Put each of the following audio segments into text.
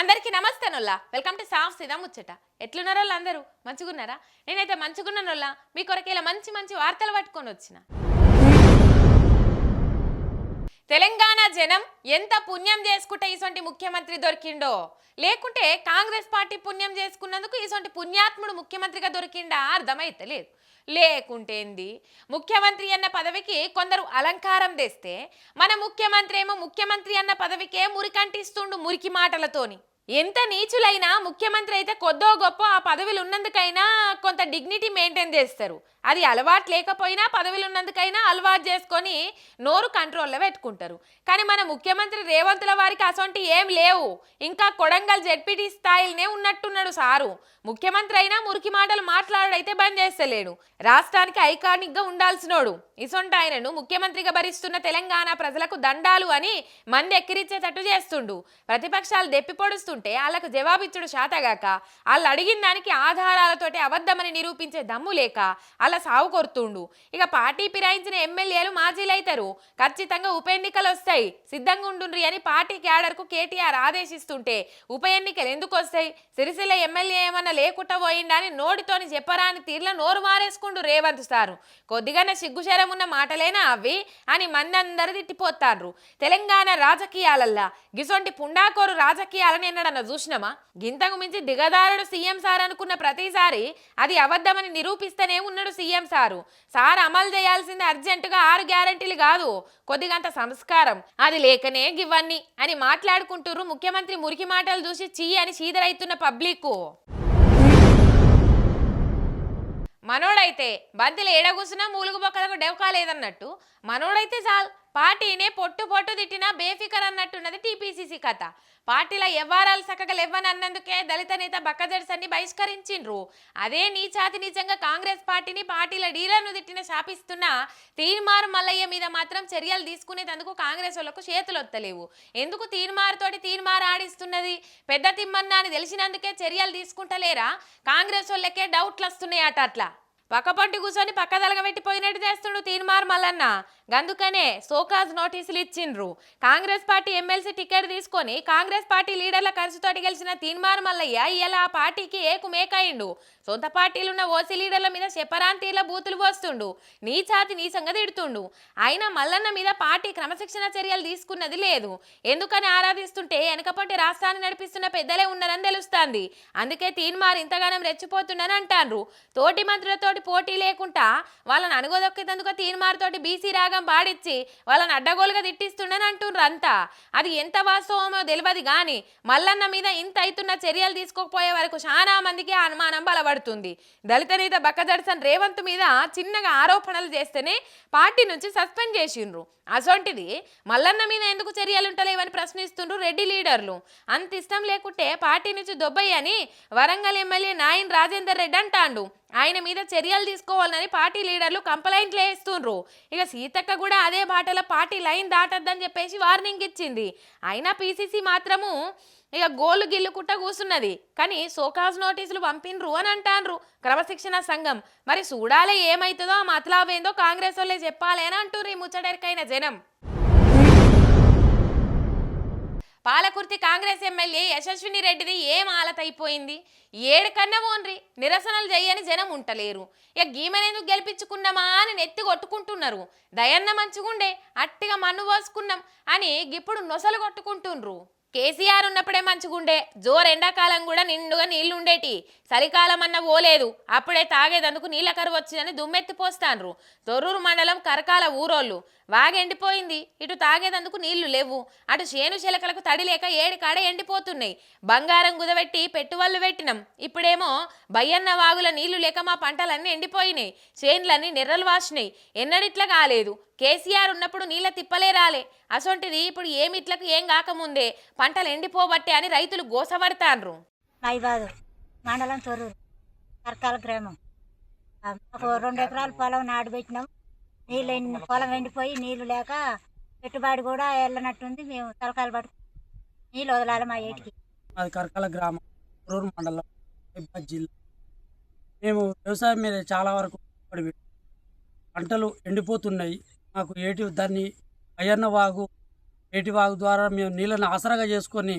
అందరికీ నమస్తే నొల్లా welcome to సాఫ్ సిదా ముచ్చట. ఎట్లున్నారో అందరూ? మంచిగున్నారా? నేనైతే మంచిగున్న నొల్లా మీ కొరకు ఇలా మంచి మంచి వార్తలు పట్టుకొని వచ్చిన. తెలంగాణ జనం ఎంత పుణ్యం చేసుకుంటే ఇటువంటి ముఖ్యమంత్రి దొరికిండో? లేకుంటే కాంగ్రెస్ పార్టీ పుణ్యం చేసుకున్నందుకు ఇటువంటి పుణ్యాత్ముడు ముఖ్యమంత్రిగా దొరికిండా? అర్థమైతలేదు. లేకుంటే ఏంది? ముఖ్యమంత్రి అన్న పదవికి కొందరు అలంకారం తెస్తే మన ముఖ్యమంత్రి ఏమో ముఖ్యమంత్రి అన్న పదవికే మురికంటిస్తుండు మురికి మాటలతోని. ఎంత నీచులైనా ముఖ్యమంత్రి అయితే కొద్దో గొప్ప ఆ పదవిలు ఉన్నందుకైనా కొంత డిగ్నిటీ మెయింటైన్ చేస్తారు. అది అలవాటు లేకపోయినా పదవిలు ఉన్నందుకైనా అలవాటు చేసుకొని నోరు కంట్రోల్లో పెట్టుకుంటారు. కానీ మన ముఖ్యమంత్రి రేవంతుల వారికి అసొంటి ఏం లేవు. ఇంకా కొడంగల్ జెడ్పీటీ స్థాయిలోనే ఉన్నట్టున్నాడు సారు. ముఖ్యమంత్రి అయినా మురికి మాటలు మాట్లాడైతే బంద్ చేస్తలేడు. రాష్ట్రానికి ఐకానిక్గా ఉండాల్సినోడు. ఇసొంటి ఆయనను ముఖ్యమంత్రిగా భరిస్తున్న తెలంగాణ ప్రజలకు దండాలు అని మంది ఎక్కిరించేటట్టు చేస్తుండు. ప్రతిపక్షాలు దెప్పిపొడుస్తుండు. ఉంటే వాళ్ళకు జవాబిచ్చుడు శాతగాక. వాళ్ళు అడిగిన దానికి ఆధారాలతోటి అబద్ధమని నిరూపించే దమ్ము లేక అలా సాగు కొడుతుండు. ఇక పార్టీ ఫిరాయించిన ఎమ్మెల్యేలు మాజీలు అవుతారు ఖచ్చితంగా ఉప ఎన్నికలు వస్తాయి సిద్ధంగా ఉండుండ్రి అని పార్టీ క్యాడర్కు కేటీఆర్ ఆదేశిస్తుంటే ఉప ఎన్నికలు ఎందుకు వస్తాయి సిరిసిల్ల ఎమ్మెల్యే ఏమన్నా లేకుండా పోయిండా అని నోటితోని చెప్పరాని తీర్ల నోరు మారేసుకుండు రేవంత్ సారు. కొద్దిగానే సిగ్గుశరం ఉన్న మాటలేనా అవి అని మంది తిట్టిపోతారు తెలంగాణ రాజకీయాలల్లా. గిసొంటి పుండాకోరు రాజకీయాలని ఎన్నడన్నా చూసినామా? గింతకు మించి దిగదారుడు సీఎం సార్ అనుకున్న ప్రతిసారి అది అబద్ధమని నిరూపిస్తూనే ఉన్నాడు సీఎం సారు. సార్ అమలు చేయాల్సింది అర్జెంటుగా ఆరు గ్యారంటీలు కాదు కొద్దిగంత సంస్కారం. అది లేకనే గివన్నీ అని మాట్లాడుకుంటుర్రు ముఖ్యమంత్రి మురికి మాటలు చూసి చీ అని చీదరైతున్న పబ్లిక్ మనోడైతే బంతిలు ఏడగుసినా మూలుగు బొక్కలకు డెవకాలేదన్నట్టు మనోడైతే చాలు. పార్టీనే పొట్టు పొట్టు తిట్టినా బేఫికర్ అన్నట్టున్నది టీపీసీసీ కథ. పార్టీల వ్యవహారాలు చక్కగా లేవనన్నందుకే దళిత నేత బక్కజడ్సన్ని బహిష్కరించిండ్రు. అదే నీచాతి నిజంగా కాంగ్రెస్ పార్టీని పార్టీల డీలర్ను తిట్టిన శాపిస్తున్న తీర్మార్ మల్లయ్య మీద మాత్రం చర్యలు తీసుకునేందుకు కాంగ్రెస్ వాళ్ళకు చేతులు వత్తలేవు ఎందుకు తీర్మార్ తోటి ఆడిస్తున్నది? పెద్ద తిమ్మన్న అని తెలిసినందుకే చర్యలు తీసుకుంటలేరా? కాంగ్రెస్ వాళ్ళకే డౌట్లు వస్తున్నాయట అట్లా. పక్కపంటి కూర్చొని పక్కదలగ పెట్టిపోయినట్టు చేస్తుండు తీన్మార్ మల్లన్న. గందుకనే సోకాజ్ నోటీసులు ఇచ్చిండ్రు. కాంగ్రెస్ పార్టీ ఎమ్మెల్సీ టికెట్ తీసుకొని కాంగ్రెస్ పార్టీ లీడర్ల ఖర్చుతోటి గెలిచిన తీన్మార్ మల్లయ్య ఇలా ఆ పార్టీకి ఏకు మేకయిండు. సొంత పార్టీలున్న ఓసీ లీడర్ల మీద శపరాంతీల బూతులు పోస్తుండు. నీ ఛాతి నీ సంగతి తిడుతుండు. అయినా మల్లన్న మీద పార్టీ క్రమశిక్షణ చర్యలు తీసుకున్నది లేదు. ఎందుకని ఆరాధిస్తుంటే వెనకపంటి రాష్ట్రాన్ని నడిపిస్తున్న పెద్దలే ఉన్నారని తెలుస్తుంది. అందుకే తీన్మార్ ఇంతగానం రెచ్చిపోతుండని అంటాండ్రు. తోటి మంత్రులతోటి పోటీ లేకుండా వాళ్ళని అనుగోదొక్కేందుకు తీన్మారుతోటి బీసీ రాగం పాడిచ్చి వాళ్ళని అడ్డగోలుగా తిట్టిస్తుండని అంటుండ్రు అంతా. అది ఎంత వాస్తవమో తెలియదు కానీ మల్లన్న మీద ఇంత అవుతున్న చర్యలు తీసుకోకపోయే వరకు చాలా మందికి ఆ అనుమానం బలపడుతుంది. దళిత నేత బక్కజడ్సన్ రేవంత్ మీద చిన్నగా ఆరోపణలు చేస్తేనే పార్టీ నుంచి సస్పెండ్ చేసిండ్రు. అసొంటిది మల్లన్న మీద ఎందుకు చర్యలు ఉంటలేవని ప్రశ్నిస్తుండ్రు రెడ్డి లీడర్లు. అంత ఇష్టం లేకుంటే పార్టీ నుంచి దొబ్బయ్యని వరంగల్ ఎమ్మెల్యే నాయన్ రాజేందర్ రెడ్డి అంటాండు. ఆయన మీద చర్యలు తీసుకోవాలని పార్టీ లీడర్లు కంప్లైంట్లు వేస్తుండ్రు. ఇక సీతక్క కూడా అదే బాటలో పార్టీ లైన్ దాటద్దని చెప్పేసి వార్నింగ్ ఇచ్చింది. అయినా పీసీసీ మాత్రము ఇక గోలు గిల్లుకుట్ట కూసున్నది. కానీ సోకాజ్ నోటీసులు పంపిండ్రు అని అంటాన్రు క్రమశిక్షణ సంఘం. మరి చూడాలి ఏమైతుందో మతలావేందో కాంగ్రెస్ వాళ్ళే చెప్పాలి అని అంటుర్రు ఈ ముచ్చటెరకైన జనం. పాలకుర్తి కాంగ్రెస్ ఎమ్మెల్యే యశస్విని రెడ్డిది ఏం ఆలతైపోయింది? ఏడు కన్నా ఓన్రి నిరసనలు చేయని జనం ఉంటలేరు. ఇక గీమనేందుకు గెలిపించుకున్నామా అని నెత్తి కొట్టుకుంటున్నారు. దయన్న మంచిగుండే అట్టిగా మన్ను పోసుకున్నాం అని ఇప్పుడు నొసలు కొట్టుకుంటుండ్రు కేసీఆర్ ఉన్నప్పుడే మంచిగుండే జోరు ఎండాకాలం కూడా నిండుగా నీళ్ళు ఉండేటి చలికాలం అన్న పోలేదు అప్పుడే తాగేదందుకు నీళ్ళ కరువు వచ్చిందని దుమ్మెత్తి పోస్తాన్రు తొర్రూరు మండలం కరకాల ఊరోళ్ళు. వాగెండిపోయింది ఇటు తాగేదందుకు నీళ్ళు లేవు. అటు చేను చిలకలకు తడి లేక ఏడి కాడ ఎండిపోతున్నాయి. బంగారం గుదబెట్టి పెట్టువళ్ళు పెట్టినాం. ఇప్పుడేమో బయ్యన్న వాగుల నీళ్ళు లేక మా పంటలన్నీ ఎండిపోయినాయి. చేన్లన్నీ నిర్రలు వాసినాయి. ఎన్నడిట్లా కాలేదు. కేసీఆర్ ఉన్నప్పుడు నీళ్ళ తిప్పలే రాలే. అసొంటిది ఇప్పుడు ఏమిట్లకు ఏం కాకముందే. పంటలు ఎండిపోబట్టే అని రైతులు గోసపడతాన్రు. మండలం తొర్రూరు కర్కాల గ్రామం. మాకు రెండు ఎకరాల పొలం నాటు పెట్టినాం. నీళ్ళు ఎండి పొలం ఎండిపోయి నీళ్ళు లేక పెట్టుబడి కూడా వెళ్ళనట్టుంది మేము తలకాయలు పట్టు నీళ్ళు వదలాలి మా ఏటికి. మాది కరకల గ్రామం రూరు మండలం హైదరాబాద్ జిల్లా. మేము వ్యవసాయం మీద చాలా వరకు. పంటలు ఎండిపోతున్నాయి. మాకు ఏటి దాన్ని అయ్యన్న వాగు ఏటి వాగు ద్వారా మేము నీళ్ళని ఆసరాగా చేసుకొని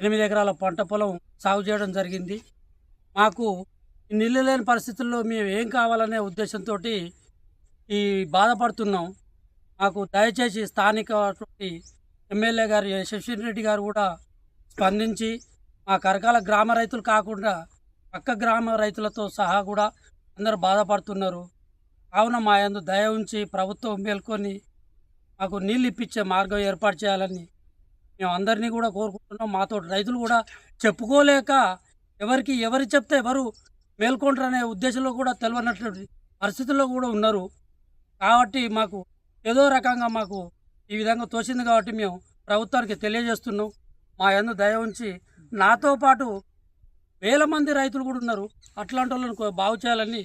ఎనిమిది ఎకరాల పంట పొలం సాగు చేయడం జరిగింది. మాకు ఈ నీళ్ళు లేని పరిస్థితుల్లో మేము ఏం కావాలనే ఉద్దేశంతో ఈ బాధపడుతున్నాం. మాకు దయచేసి స్థానిక ఎమ్మెల్యే గారు శశిన్ రెడ్డి గారు కూడా స్పందించి మా కరకాల గ్రామ రైతులు కాకుండా పక్క గ్రామ రైతులతో సహా కూడా అందరూ బాధపడుతున్నారు. కావున మా యందు దయ ఉంచి ప్రభుత్వం మేల్కొని మాకు నీళ్ళు ఇప్పించే మార్గం ఏర్పాటు చేయాలని మేము అందరినీ కూడా కోరుకుంటున్నాం. మాతో రైతులు కూడా చెప్పుకోలేక ఎవరికి ఎవరు చెప్తే ఎవరు మేల్కొంటారు అనే ఉద్దేశంలో కూడా తెలియనటువంటి పరిస్థితుల్లో కూడా ఉన్నారు. కాబట్టి మాకు ఏదో రకంగా మాకు ఈ విధంగా తోచింది కాబట్టి మేము ప్రభుత్వానికి తెలియజేస్తున్నాం. మా యందు దయ ఉంచి నాతో పాటు వేల మంది రైతులు కూడా ఉన్నారు. అట్లాంటి వాళ్ళని బాగు చేయాలని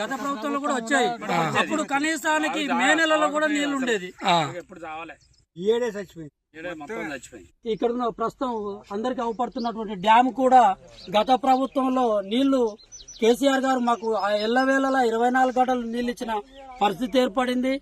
గత ప్రభుత్వంలో కూడా వచ్చాయి. అప్పుడు కనీసానికి మే నెలలో కూడా నీళ్ళు ఉండేది. ఏడే చచ్చిపోయింది? ఇక్కడ ఉన్న ప్రస్తుతం అందరికి అవపడుతున్నటువంటి డ్యామ్ కూడా గత ప్రభుత్వంలో నీళ్ళు కేసీఆర్ గారు మాకు ఆ ఎల్లవేళలా ఇరవై నాలుగు గంటలు నీళ్ళు ఇచ్చిన పరిస్థితి ఏర్పడింది.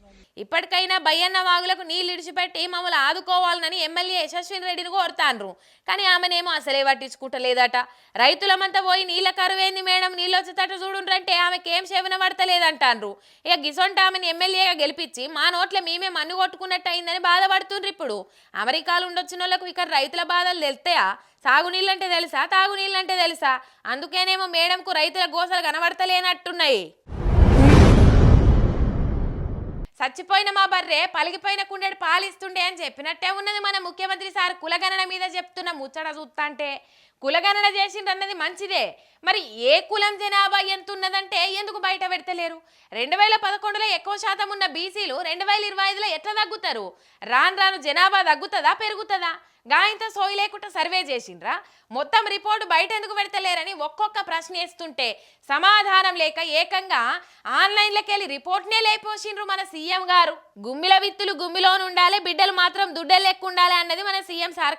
ఇప్పటికైనా బయ్యన్న వాగులకు నీళ్ళు ఇడిచిపెట్టి మమ్మల్ని ఆదుకోవాలని ఎమ్మెల్యే యశస్విని రెడ్డిని కోరుతాండ్రు కానీ ఆమెనేమో అసలే పట్టించుకుంటలేదట. రైతులమంతా పోయి నీళ్ళ కరువేంది మేడం? నీళ్ళు వచ్చేటట్టు చూడుండ్రంటే ఆమెకేం చెవిన పడతలేదంటాండ్రు ఇక గిసొంట ఆమెను ఎమ్మెల్యేగా గెలిపించి మా నోట్ల మేమే మన్ను కొట్టుకున్నట్టు అయిందని బాధపడుతుండ్రు ఇప్పుడు. అమెరికాలో ఉండొచ్చిన వాళ్ళకు ఇక్కడ రైతుల బాధలు తెలుస్తాయా? సాగునీళ్ళంటే తెలుసా? తాగునీళ్ళంటే తెలుసా? అందుకేనేమో మేడంకు రైతుల గోసలు కనబడతలేనట్టున్నాయి. చచ్చిపోయిన మా బర్రె పలిగిపోయిన కుండెడు పాలిస్తుండే అని చెప్పినట్టే ఉన్నది మన ముఖ్యమంత్రి సార్ కులగణన మీద చెప్తున్న ముచ్చట చూస్తాంటే కులగణన చేసిండ్రన్నది మంచిదే. మరి ఏ కులం జనాభా ఎంత ఉన్నదంటే ఎందుకు బయట పెడతలేరు? రెండు వేల పదకొండులో ఎక్కువ శాతం ఉన్న బీసీలు రెండు వేల ఇరవై ఐదులో ఎట్లా తగ్గుతారు? రాను రాను జనాభా తగ్గుతుందా పెరుగుతుందా? గాయంత సోయి లేకుండా సర్వే చేసిండ్రా? మొత్తం రిపోర్టు బయట ఎందుకు పెడతలేరని ఒక్కొక్క ప్రశ్న వేస్తుంటే సమాధానం లేక ఏకంగా ఆన్లైన్లోకి వెళ్ళి రిపోర్ట్నే లేపోసిండ్రు మన సీఎం గారు. గుమ్మిల విత్తులు గుమ్మిలోనుండాలి బిడ్డలు మాత్రం దుడ్డలు లెక్క ఉండాలి అన్నది మన సీఎం సార్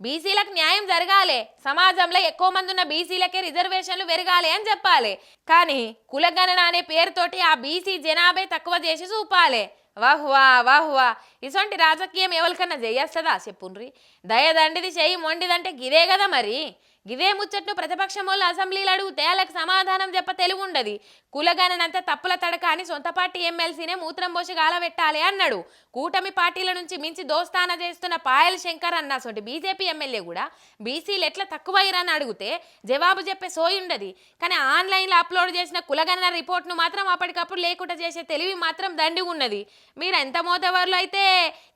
బీసీలకు న్యాయం జరగాలి. సమాజంలో ఎక్కువ మంది ఉన్న బీసీలకే రిజర్వేషన్లు పెరగాలి అని చెప్పాలి. కానీ కులగణన అనే పేరుతోటి ఆ బీసీ జనాభే తక్కువ చేసి చూపాలి. వాహ్వా వాహ్వా. ఇసొంటి రాజకీయం ఎవరికన్నా చేయస్తుందా చెప్పుండ్రి. దయదండిది చేయి మొండిదంటే గిదే కదా మరి. గిదే ముచ్చట్ను ప్రతిపక్షం వాళ్ళు అసెంబ్లీలు అడిగితే వాళ్ళకి సమాధానం చెప్ప తెలుగు ఉండదు కులగణనంతా తప్పుల తడక అని సొంత పార్టీ ఎమ్మెల్సీనే మూత్రం పోసి గాలబెట్టాలి అన్నాడు. కూటమి పార్టీల నుంచి మించి దోస్తాన చేస్తున్న పాయల్ శంకర్ అన్న సొంటి బీజేపీ ఎమ్మెల్యే కూడా బీసీలు ఎట్లా తక్కువయ్యారని అడిగితే జవాబు చెప్పే సోయి ఉండదు కానీ ఆన్లైన్లో అప్లోడ్ చేసిన కులగణన రిపోర్ట్ను మాత్రం అప్పటికప్పుడు లేకుండా చేసే తెలివి మాత్రం దండిగా ఉన్నది మీరు ఎంత మోతవారులో అయితే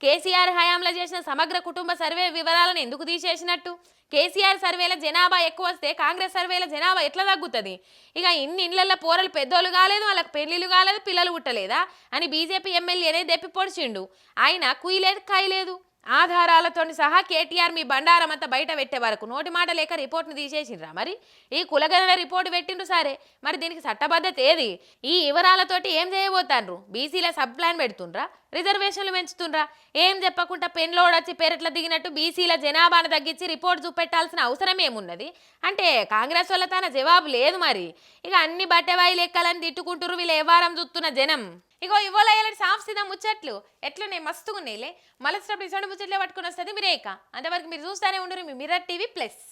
కేసీఆర్ హయాంలో చేసిన సమగ్ర కుటుంబ సర్వే వివరాలను ఎందుకు తీసేసినట్టు? కేసీఆర్ సర్వేల జనాభా ఎక్కువ వస్తే కాంగ్రెస్ సర్వేల జనాభా ఎట్లా తగ్గుతుంది? ఇక ఇన్ని ఇళ్ళలో పోరలు పెద్దోళ్ళు కాలేదు వాళ్ళకి పెళ్ళిళ్ళు కాలేదు పిల్లలు పుట్టలేదా? అని బీజేపీ ఎమ్మెల్యేనే దెప్పి పొడిచిండు. ఆయన కుయ్యలేదు కాయలేదు. ఆధారాలతో సహా కేటీఆర్ మీ బండారం అంతా బయట పెట్టే వరకు నోటి మాట లేక రిపోర్ట్ని తీసేసిండ్రా మరి? ఈ కులగణన రిపోర్ట్ పెట్టిండ్రు సరే. మరి దీనికి చట్టబద్ధత ఏది? ఈ వివరాలతోటి ఏం చేయబోతాండ్రు బీసీల సబ్ ప్లాన్ పెడుతుండ్రా? రిజర్వేషన్లు పెంచుతుండ్రా? ఏం చెప్పకుండా పెన్లోడ్ వచ్చి పెరట్ల దిగినట్టు బీసీల జనాభాను తగ్గించి రిపోర్ట్ చూపెట్టాల్సిన అవసరం ఏమున్నది? అంటే కాంగ్రెస్ వాళ్ళ తన జవాబు లేదు మరి. ఇక అన్ని బట్టెవాయి లెక్కలని తిట్టుకుంటురు వీళ్ళు వ్యవహారం చూస్తున్న జనం. ఇగో ఇవాళ ఇలాంటి సాఫ్ సీదా ముచ్చట్లు. ఎట్లున్నాయి? మస్తుగా ఉన్నాయిలే. మళ్ళీ ఇసొంటి ముచ్చట్లే పట్టుకొని వస్తుంది మీరేక అంతవరకు మీరు చూస్తూనే ఉండరు మీ మిర్రర్ టీవీ ప్లస్